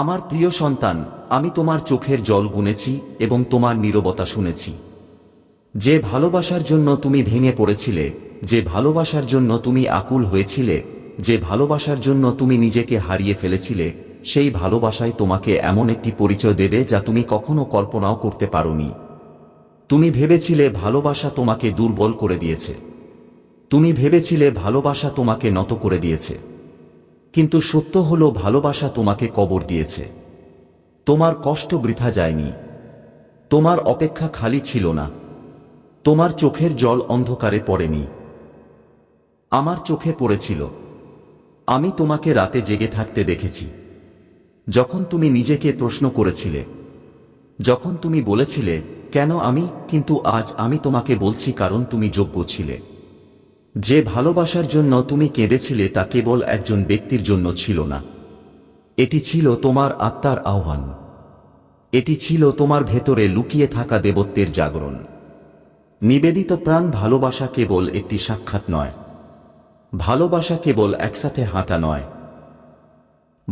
আমার প্রিয় সন্তান, আমি তোমার চোখের জল গুনেছি এবং তোমার নীরবতা শুনেছি। যে ভালোবাসার জন্য তুমি ভেঙে পড়েছিলে, যে ভালোবাসার জন্য তুমি আকুল হয়েছিলে, যে ভালোবাসার জন্য তুমি নিজেকে হারিয়ে ফেলেছিলে, সেই ভালোবাসায় তোমাকে এমন একটি পরিচয় দেবে যা তুমি কখনো কল্পনাও করতে পারোনি। তুমি ভেবেছিলে ভালোবাসা তোমাকে দুর্বল করে দিয়েছে। তুমি ভেবেছিলে ভালোবাসা তোমাকে নত করে দিয়েছে। কিন্তু সত্য হল ভালোবাসা তোমাকে কবর দিয়েছে। তোমার কষ্ট বৃথা যায়নি। তোমার অপেক্ষা খালি ছিল না। তোমার চোখের জল অন্ধকারে পড়েনি। আমার চোখে পড়েছিল। আমি তোমাকে রাতে জেগে থাকতে দেখেছি। যখন তুমি নিজেকে প্রশ্ন করেছিলে। যখন তুমি বলেছিলে, কেন আমি? কিন্তু আজ আমি তোমাকে বলছি কারণ তুমি যোগ্য ছিলে। যে ভালোবাসার জন্য তুমি কেঁদেছিলে তা কেবল একজন ব্যক্তির জন্য ছিল না। এটি ছিল তোমার আত্মার আহ্বান। এটি ছিল তোমার ভেতরে লুকিয়ে থাকা দেবত্বের জাগরণ। নিবেদিত প্রাণ ভালোবাসা কেবল একটি সাক্ষাৎ নয়। ভালোবাসা কেবল একসাথে হাঁটা নয়।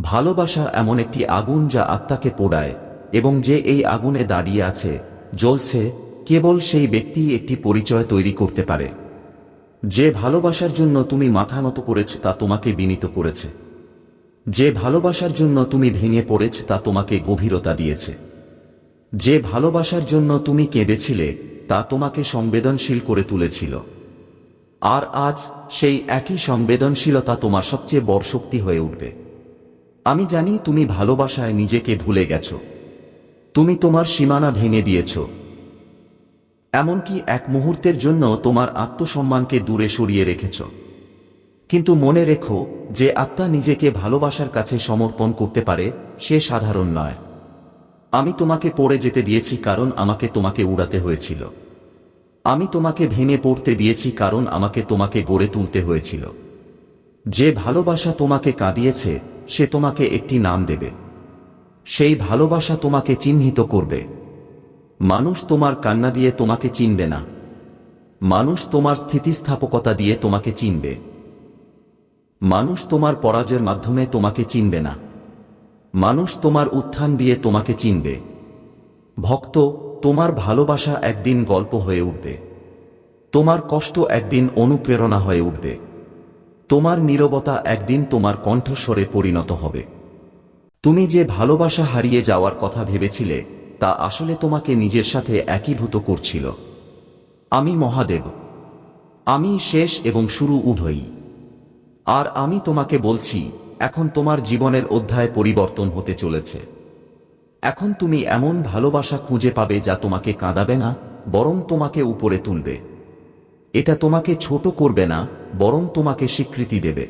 ভালোবাসা এমন একটি আগুন যা আত্মাকে পোড়ায়, এবং যে এই আগুনে দাঁড়িয়ে আছে, জ্বলছে, কেবল সেই ব্যক্তি একটি পরিচয় তৈরি করতে পারে। যে ভালোবাসার জন্য তুমি মাথা নত করেছ তা তোমাকে বিনীত করেছে। যে ভালোবাসার জন্য তুমি ভেঙে পড়েছ তা তোমাকে গভীরতা দিয়েছে। যে ভালোবাসার জন্য তুমি কেঁদেছিলে, তা তোমাকে সংবেদনশীল করে তুলেছিল। আর আজ সেই একই সংবেদনশীলতা তোমার সবচেয়ে বড় শক্তি হয়ে উঠবে। আমি জানি তুমি ভালোবাসায় নিজেকে ভুলে গেছ। তুমি তোমার সীমানা ভেঙে দিয়েছ। এমনকি এক মুহূর্তের জন্য তোমার আত্মসম্মানকে দূরে সরিয়ে রেখেছ। কিন্তু মনে রেখো যে আত্মা নিজেকে ভালোবাসার কাছে সমর্পণ করতে পারে, সে সাধারণ নয়। আমি তোমাকে পড়ে যেতে দিয়েছি কারণ আমাকে তোমাকে উড়াতে হয়েছিল। আমি তোমাকে ভেঙে পড়তে দিয়েছি কারণ আমাকে তোমাকে গড়ে তুলতে হয়েছিল। যে ভালোবাসা তোমাকে কাঁদিয়েছে, সে তোমাকে একটি নাম দেবে। সেই ভালোবাসা তোমাকে চিহ্নিত করবে। মানুষ তোমার কান্না দিয়ে তোমাকে চিনবে না। মানুষ তোমার স্থিতিস্থাপকতা দিয়ে তোমাকে চিনবে। মানুষ তোমার পরাজয়ের মাধ্যমে তোমাকে চিনবে না। মানুষ তোমার উত্থান দিয়ে তোমাকে চিনবে। ভক্ত, তোমার ভালোবাসা একদিন গল্প হয়ে উঠবে। তোমার কষ্ট একদিন অনুপ্রেরণা হয়ে উঠবে। তোমার নীরবতা একদিন তোমার কণ্ঠস্বরে পরিণত হবে। তুমি যে ভালোবাসা হারিয়ে যাওয়ার কথা ভেবেছিলে তা আসলে তোমাকে নিজের সাথে একীভূত করছিল। আমি মহাদেব। আমি শেষ এবং শুরু উভয়ই। আর আমি তোমাকে বলছি, এখন তোমার জীবনের অধ্যায় পরিবর্তন হতে চলেছে। এখন তুমি এমন ভালোবাসা খুঁজে পাবে যা তোমাকে কাঁদাবে না, বরং তোমাকে উপরে তুলবে। এটা তোমাকে ছোট করবে না, বরং তোমাকে স্বীকৃতি দেবে।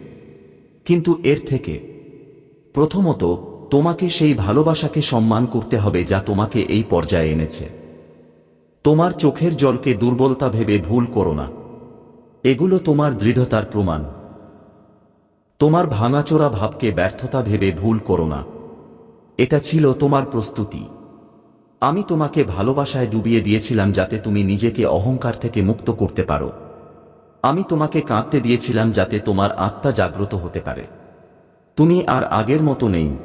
কিন্তু এর থেকে, প্রথমত তোমাকে সেই ভালোবাসাকে সম্মান করতে হবে যা তোমাকে এই পর্যায়ে এনেছে। তোমার চোখের জলকে দুর্বলতা ভেবে ভুল করো না। এগুলো তোমার দৃঢ়তার প্রমাণ। তোমার ভাঙাচোরা ভাবকে ব্যর্থতা ভেবে ভুল করো না। এটা ছিল তোমার প্রস্তুতি। আমি তোমাকে ভালোবাসায় ডুবিয়ে দিয়েছিলাম যাতে তুমি নিজেকে অহংকার থেকে মুক্ত করতে পারো। আমি তোমাকে কাঁদতে দিয়েছিলাম যাতে তোমার আত্মা জাগ্রত হতে পারে। তুমি আর আগের মতো নেই।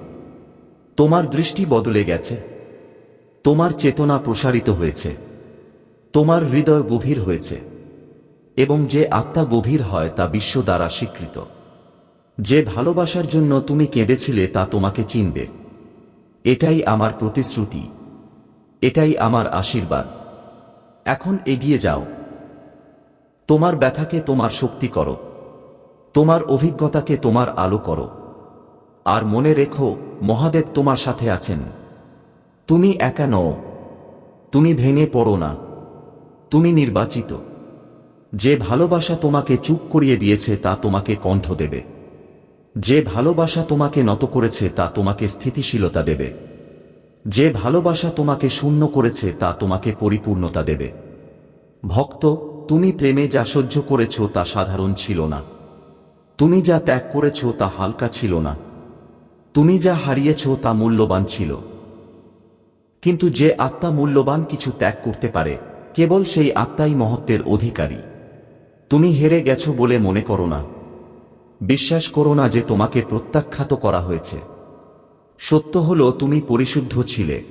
তোমার দৃষ্টি বদলে গেছে। তোমার চেতনা প্রসারিত হয়েছে। তোমার হৃদয় গভীর হয়েছে। এবং যে আত্মা গভীর হয় তা বিশ্ব দ্বারা স্বীকৃত। যে ভালোবাসার জন্য তুমি কেঁদেছিলে তা তোমাকে চিনবে। এটাই আমার প্রতিশ্রুতি। এটাই আমার আশীর্বাদ। এখন এগিয়ে যাও। তোমার ব্যথাকে তোমার শক্তি করো। তোমার অভিজ্ঞতাকে তোমার আলো করো। আর মনে রেখো, মহাদেব তোমার সাথে আছেন। তুমি একা নও। তুমি ভেঙে পড়ো না। তুমি নির্বাচিত। যে ভালোবাসা তোমাকে চুপ করিয়ে দিয়েছে, তা তোমাকে কণ্ঠ দেবে। যে ভালোবাসা তোমাকে নত করেছে, তা তোমাকে স্থিতিশীলতা দেবে। যে ভালোবাসা তোমাকে শূন্য করেছে, তা তোমাকে পরিপূর্ণতা দেবে। ভক্ত, তুমি প্রেমে যা সহ্য করেছ, তা সাধারণ ছিল না। তুমি যা ত্যাগ করেছ, তা হালকা ছিল না। তুমি যা হারিয়েছ তা মূল্যবান ছিল। কিন্তু যে আত্মা মূল্যবান কিছু ত্যাগ করতে পারে, কেবল সেই আত্মাই মহত্বের অধিকারী। তুমি হেরে গেছো বলে মনে করো না। বিশ্বাস করো না যে তোমাকে প্রত্যাখ্যাত করা হয়েছে। সত্য হলো তুমি পরিশুদ্ধ ছিলে।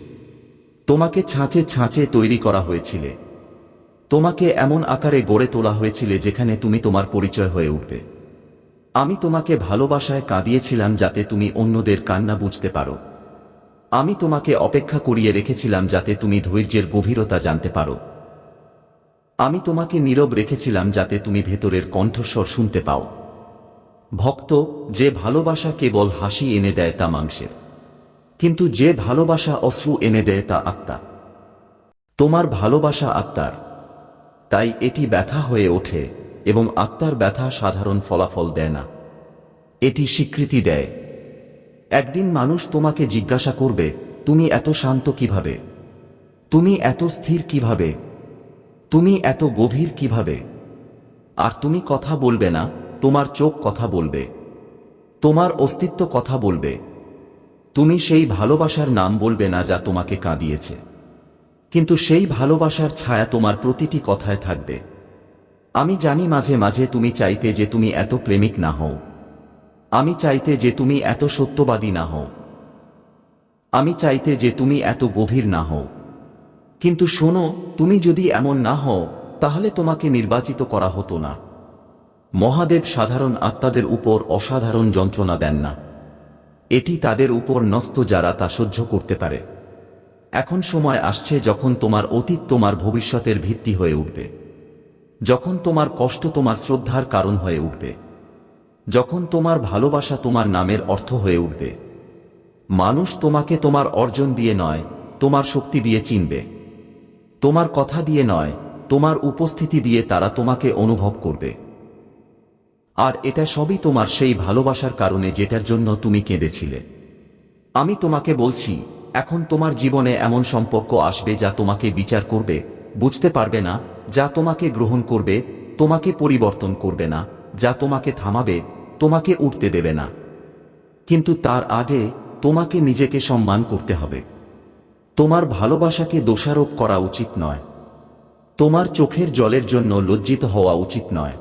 তোমাকে ছাঁচে ছাঁচে তৈরি করা হয়েছিলে। তোমাকে এমন আকারে গড়ে তোলা হয়েছিল যেখানে তুমি তোমার পরিচয় হয়ে উঠবে। আমি তোমাকে ভালোবাসায় কাঁদিয়েছিলাম যাতে তুমি অন্যদের কান্না বুঝতে পারো। আমি তোমাকে অপেক্ষা করিয়ে রেখেছিলাম যাতে তুমি ধৈর্যের গভীরতা জানতে পারো। আমি তোমাকে নীরব রেখেছিলাম যাতে তুমি ভেতরের কণ্ঠস্বর শুনতে পাও। ভক্ত, যে ভালোবাসা কেবল হাসি এনে দেয় তা মাংসের কিন্তু যে ভালোবাসা অশ্রু এনে দেয় তা আত্মা। তোমার ভালোবাসা আত্মার। তাই এটি ব্যথা হয়ে ওঠে। এবং আত্মার ব্যথা সাধারণ ফলাফল দেয় না। এটি স্বীকৃতি দেয়। একদিন মানুষ তোমাকে জিজ্ঞাসা করবে, তুমি এত শান্ত কীভাবে? তুমি এত স্থির কীভাবে? তুমি এত গভীর কীভাবে? আর তুমি কথা বলবে না, তোমার চোখ কথা বলবে। তোমার অস্তিত্ব কথা বলবে। তুমি সেই ভালোবাসার নাম বলবে না যা তোমাকে কাঁদিয়েছে। কিন্তু সেই ভালোবাসার ছায়া তোমার প্রতিটি কথায় থাকবে। আমি জানি মাঝে মাঝে তুমি চাইতে যে তুমি এত প্রেমিক না হও। আমি চাইতে যে তুমি এত সত্যবাদী না হও। আমি চাইতে যে তুমি এত গভীর না হও। কিন্তু শোনো, তুমি যদি এমন না হও, তাহলে তোমাকে নির্বাচিত করা হতো না। মহাদেব সাধারণ আত্মাদের উপর অসাধারণ যন্ত্রণা দেন না। এটি তাদের উপর নস্ত যারা তা সহ্য করতে পারে। এখন সময় আসছে যখন তোমার অতীত তোমার ভবিষ্যতের ভিত্তি হয়ে উঠবে। যখন তোমার কষ্ট তোমার শ্রদ্ধার কারণ হয়ে উঠবে। যখন তোমার ভালোবাসা তোমার নামের অর্থ হয়ে উঠবে। মানুষ তোমাকে তোমার অর্জন দিয়ে নয়, তোমার শক্তি দিয়ে চিনবে। তোমার কথা দিয়ে নয়, তোমার উপস্থিতি দিয়ে তারা তোমাকে অনুভব করবে। আর এটা সবই তোমার সেই ভালোবাসার কারণে যেটার জন্য তুমি কেঁদেছিলে। আমি তোমাকে বলছি, এখন তোমার জীবনে এমন সম্পর্ক আসবে যা তোমাকে বিচার করবে বুঝতে পারবে না, যা তোমাকে গ্রহণ করবে, তোমাকে পরিবর্তন করবে না, যা তোমাকে থামাবে, তোমাকে উঠতে দেবে না। কিন্তু তার আগে তোমাকে নিজেকে সম্মান করতে হবে। তোমার ভালোবাসাকে দোষারোপ করা উচিত নয়। তোমার চোখের জলের জন্য লজ্জিত হওয়া উচিত নয়।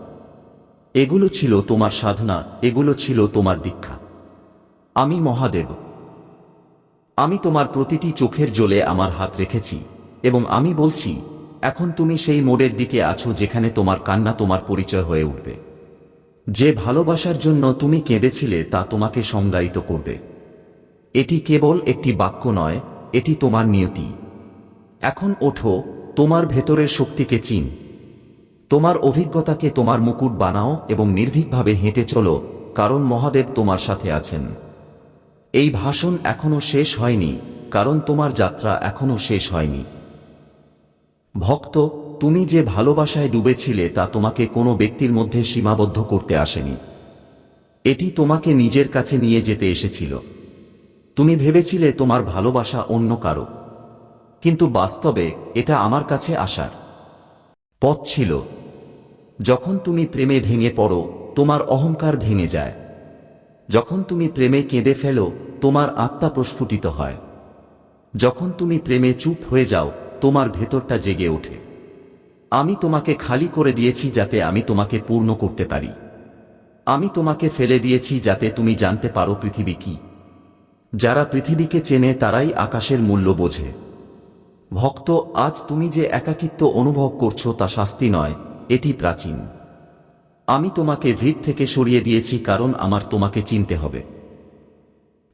এগুলো ছিল তোমার সাধনা, এগুলো ছিল তোমার দীক্ষা। আমি মহাদেব। আমি তোমার প্রতিটি চোখের জলে আমার হাত রেখেছি, এবং আমি বলছি এখন তুমি সেই মোড়ের দিকে আছো যেখানে তোমার কান্না তোমার পরিচয় হয়ে উঠবে। যে ভালোবাসার জন্য তুমি কেঁদেছিলে তা তোমাকে সংজ্ঞায়িত করবে। এটি কেবল একটি বাক্য নয়, এটি তোমার নিয়তি। এখন ওঠো, তোমার ভেতরের শক্তিকে চিন। তোমার অভিজ্ঞতাকে তোমার মুকুট বানাও এবং নির্ভীকভাবে হেঁটে চলো, কারণ মহাদেব তোমার সাথে আছেন। এই ভাষণ এখনও শেষ হয়নি, কারণ তোমার যাত্রা এখনও শেষ হয়নি। ভক্ত, তুমি যে ভালোবাসায় ডুবেছিলে তা তোমাকে কোনো ব্যক্তির মধ্যে সীমাবদ্ধ করতে আসেনি। এটি তোমাকে নিজের কাছে নিয়ে যেতে এসেছিল। তুমি ভেবেছিলে তোমার ভালোবাসা অন্য কারও। কিন্তু বাস্তবে এটা আমার কাছে আসার পথ ছিল। যখন তুমি প্রেমে ভেঙে পড়ো, তোমার অহংকার ভেঙে যায়। যখন তুমি প্রেমে কেঁদে ফেলো, তোমার আত্মা প্রস্ফুটিত হয়। যখন তুমি প্রেমে চুপ হয়ে যাও তোমার ভেতরটা জেগে ওঠে। আমি তোমাকে খালি করে দিয়েছি যাতে আমি তোমাকে পূর্ণ করতে পারি। আমি তোমাকে ফেলে দিয়েছি যাতে তুমি জানতে পারো পৃথিবী কি। যারা পৃথিবীকে চেনে তারাই আকাশের মূল্য বোঝে। ভক্ত, আজ তুমি যে একাকিত্ব অনুভব করছ তা শাস্তি নয়, এটি প্রাচীন। আমি তোমাকে ভিড় থেকে সরিয়ে দিয়েছি কারণ আমার তোমাকে চিনতে হবে।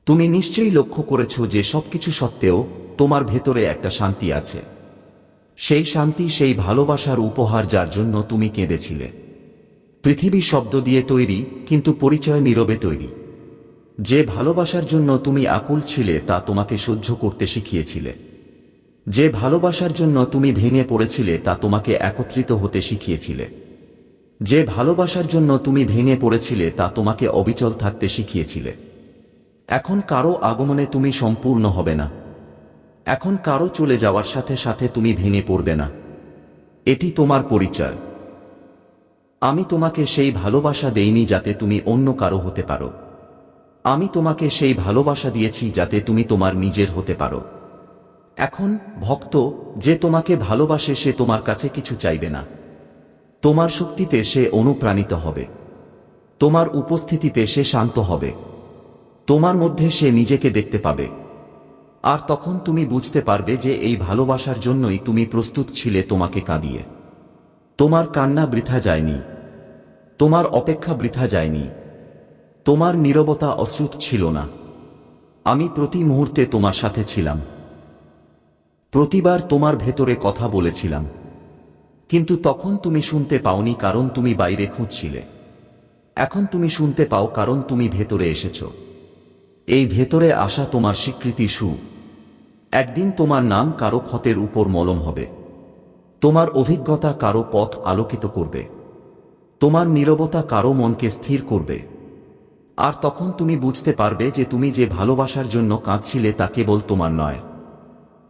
তুমি নিশ্চয়ই লক্ষ্য করেছ যে সবকিছু সত্ত্বেও তোমার ভেতরে একটা শান্তি আছে। সেই শান্তি, সেই ভালোবাসার উপহার যার জন্য তুমি কেঁদেছিলে। পৃথিবী শব্দ দিয়ে তৈরি, কিন্তু পরিচয় নীরবে তৈরি। যে ভালোবাসার জন্য তুমি আকুল ছিলে, তা তোমাকে সহ্য করতে শিখিয়েছিলে। যে ভালোবাসার জন্য তুমি ভেঙে পড়েছিলে, তা তোমাকে একত্রিত হতে শিখিয়েছিলে। যে ভালোবাসার জন্য তুমি ভেঙে পড়েছিলে, তা তোমাকে অবিচল থাকতে শিখিয়েছিলে। এখন কারও আগমনে তুমি সম্পূর্ণ হবে না। এখন কারও চলে যাওয়ার সাথে সাথে তুমি ভেঙে পড়বে না। এটি তোমার পরিচয়। আমি তোমাকে সেই ভালোবাসা দেইনি যাতে তুমি অন্য কারও হতে পারো। আমি তোমাকে সেই ভালোবাসা দিয়েছি যাতে তুমি তোমার নিজের হতে পারো। এখন, ভক্ত, যে তোমাকে ভালোবাসে সে তোমার কাছে কিছু চাইবে না। তোমার শক্তিতে সে অনুপ্রাণিত হবে। তোমার উপস্থিতিতে সে শান্ত হবে। তোমার মধ্যে সে নিজেকে দেখতে পাবে। আর তখন তুমি বুঝতে পারবে যে এই ভালোবাসার জন্যই তুমি প্রস্তুত ছিলে তোমাকে কাঁদিয়ে। তোমার কান্না বৃথা যায়নি। তোমার অপেক্ষা বৃথা যায়নি। তোমার নীরবতা অশ্রুত ছিল না। আমি প্রতি মুহূর্তে তোমার সাথে ছিলাম। প্রতিবার তোমার ভেতরে কথা বলেছিলাম। কিন্তু তখন তুমি শুনতে পাওনি কারণ তুমি বাইরে খুঁজছিলে। এখন তুমি শুনতে পাও কারণ তুমি ভেতরে এসেছ। এই ভেতরে আসা তোমার স্বীকৃতি সু একদিন তোমার নাম কারও ক্ষতের উপর মলম হবে। তোমার অভিজ্ঞতা কারও পথ আলোকিত করবে। তোমার নীরবতা কারও মনকে স্থির করবে। আর তখন তুমি বুঝতে পারবে যে তুমি যে ভালোবাসার জন্য কাঁদছিলে তা কেবল তোমার নয়।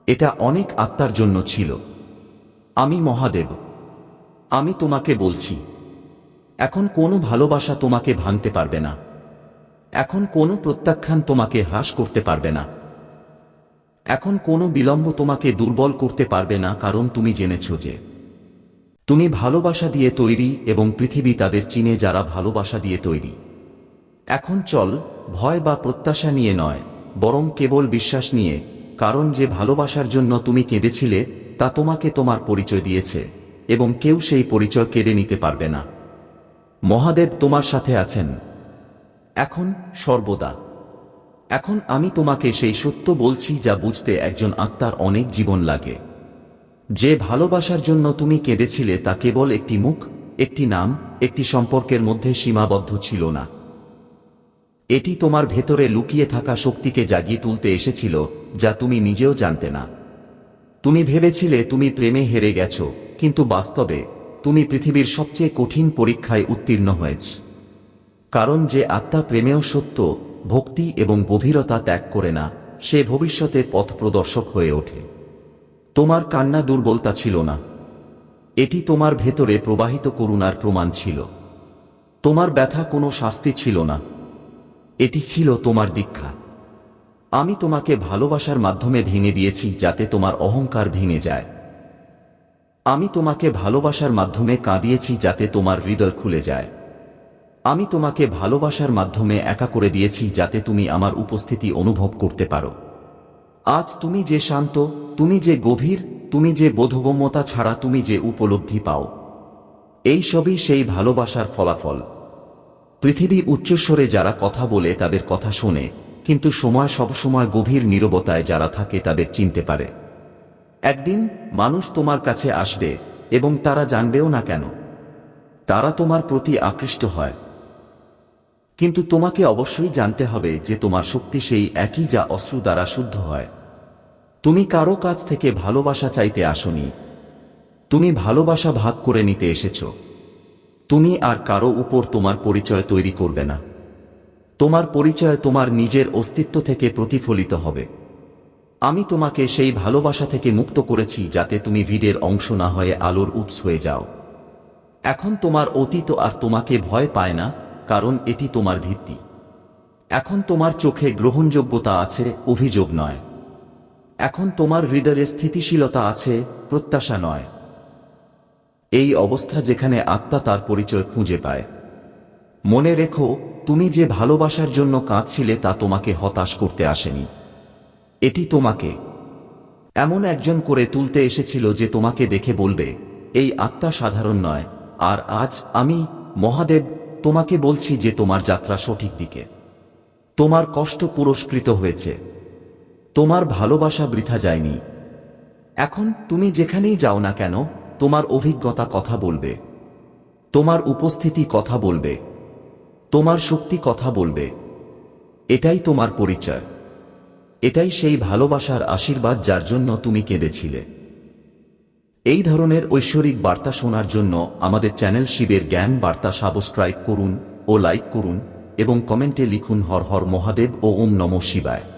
এটা অনেক আত্মার জন্য ছিল। আমি মহাদেব। আমি তোমাকে বলছি। এখন কোনো ভালোবাসা তোমাকে ভাঙতে পারবে না। এখন কোনো প্রত্যাখ্যান তোমাকে হ্রাস করতে পারবে না। এখন কোনো বিলম্ব তোমাকে দুর্বল করতে পারবে না কারণ তুমি জেনেছ যে তুমি ভালোবাসা দিয়ে তৈরি এবং পৃথিবী তাদের চিনে যারা ভালোবাসা দিয়ে তৈরি। এখন চল, ভয় বা প্রত্যাশা নিয়ে নয়, বরং কেবল বিশ্বাস নিয়ে, কারণ যে ভালোবাসার জন্য তুমি কেঁদেছিলে, তা তোমাকে তোমার পরিচয় দিয়েছে, এবং কেউ সেই পরিচয় কেড়ে নিতে পারবে না। মহাদেব তোমার সাথে আছেন। এখন সর্বদা এখন আমি তোমাকে সেই সত্য বলছি যা বুঝতে একজন আত্মার অনেক জীবন লাগে। যে ভালোবাসার জন্য তুমি কেঁদেছিলে তা কেবল একটি মুখ, একটি নাম, একটি সম্পর্কের মধ্যে সীমাবদ্ধ ছিল না। এটি তোমার ভেতরে লুকিয়ে থাকা শক্তিকে জাগিয়ে তুলতে এসেছিল, যা তুমি নিজেও জানতে না। তুমি ভেবেছিলে তুমি প্রেমে হেরে গেছ, কিন্তু বাস্তবে তুমি পৃথিবীর সবচেয়ে কঠিন পরীক্ষায় উত্তীর্ণ হয়েছ। কারণ যে আত্মা প্রেমেও সত্য ভক্তি এবং গভীরতা ত্যাগ করে না, সে ভবিষ্যতে পথ প্রদর্শক হয়ে ওঠে। তোমার কান্না দুর্বলতা ছিল না। এটি তোমার ভেতরে প্রবাহিত করুণার প্রমাণ ছিল। তোমার ব্যথা কোনো শাস্তি ছিল না। এটি ছিল তোমার দীক্ষা। আমি তোমাকে ভালোবাসার মাধ্যমে ভেঙে দিয়েছি যাতে তোমার অহংকার ভেঙে যায়। আমি তোমাকে ভালোবাসার মাধ্যমে কাঁদিয়েছি যাতে তোমার হৃদয় খুলে যায়। আমি তোমাকে ভালোবাসার মাধ্যমে একা করে দিয়েছি যাতে তুমি আমার উপস্থিতি অনুভব করতে পারো। আজ তুমি যে শান্ত, তুমি যে গভীর, তুমি যে বোধগম্যতা ছাড়া তুমি যে উপলব্ধি পাও। এই সবই সেই ভালোবাসার ফলাফল। পৃথিবী উচ্চস্বরে যারা কথা বলে তাদের কথা শোনে, কিন্তু সময় সবসময় গভীর নীরবতায় যারা থাকে তাদের চিনতে পারে। একদিন মানুষ তোমার কাছে আসবে এবং তারা জানবেও না কেন। তারা তোমার প্রতি আকৃষ্ট হয়। কিন্তু তোমাকে অবশ্যই জানতে হবে যে তোমার শক্তি সেই একই যা অশ্রু দ্বারা শুদ্ধ হয়। তুমি কারও কাছ থেকে ভালোবাসা চাইতে আসনি। তুমি ভালোবাসা ভাগ করে নিতে এসেছ। তুমি আর কারও উপর তোমার পরিচয় তৈরি করবে না। তোমার পরিচয় তোমার নিজের অস্তিত্ব থেকে প্রতিফলিত হবে। আমি তোমাকে সেই ভালোবাসা থেকে মুক্ত করেছি যাতে তুমি ভিড়ের অংশ না হয়ে আলোর উৎস হয়ে যাও। এখন তোমার অতীত আর তোমাকে ভয় পায় না। কারণ এটি তোমার ভিত্তি। এখন তোমার চোখে গ্রহণযোগ্যতা আছে, অভিযোগ নয়। এখন তোমার হৃদয়ে স্থিতিশীলতা আছে, প্রত্যাশা নয়। এই অবস্থা যেখানে আত্মা তার পরিচয় খুঁজে পায়। মনে রেখো, তুমি যে ভালোবাসার জন্য কাঁদছিলে তা তোমাকে হতাশ করতে আসেনি। এটি তোমাকে। এমন একজন করে তুলতে এসেছিল যে তোমাকে দেখে বলবে, এই আত্মা সাধারণ নয়। আর আজ আমি মহাদেব তোমাকে বলছি যে তোমার যাত্রা সঠিক দিকে। তোমার কষ্ট পুরস্কৃত হয়েছে। তোমার ভালোবাসা বৃথা যায়নি। এখন তুমি যেখানেই যাও না কেন, তোমার অভিজ্ঞতা কথা বলবে। তোমার উপস্থিতি কথা বলবে। তোমার শক্তি কথা বলবে। এটাই তোমার পরিচয়। এটাই সেই ভালোবাসার আশীর্বাদ যার জন্য তুমি কেঁদেছিলে। এই ধরনের ঐশ্বরিক বার্তা শোনার জন্য আমাদের চ্যানেল শিবের জ্ঞান বার্তা সাবস্ক্রাইব করুন ও লাইক করুন এবং কমেন্টে লিখুন হর হর মহাদেব ও ওম নম শিবায়।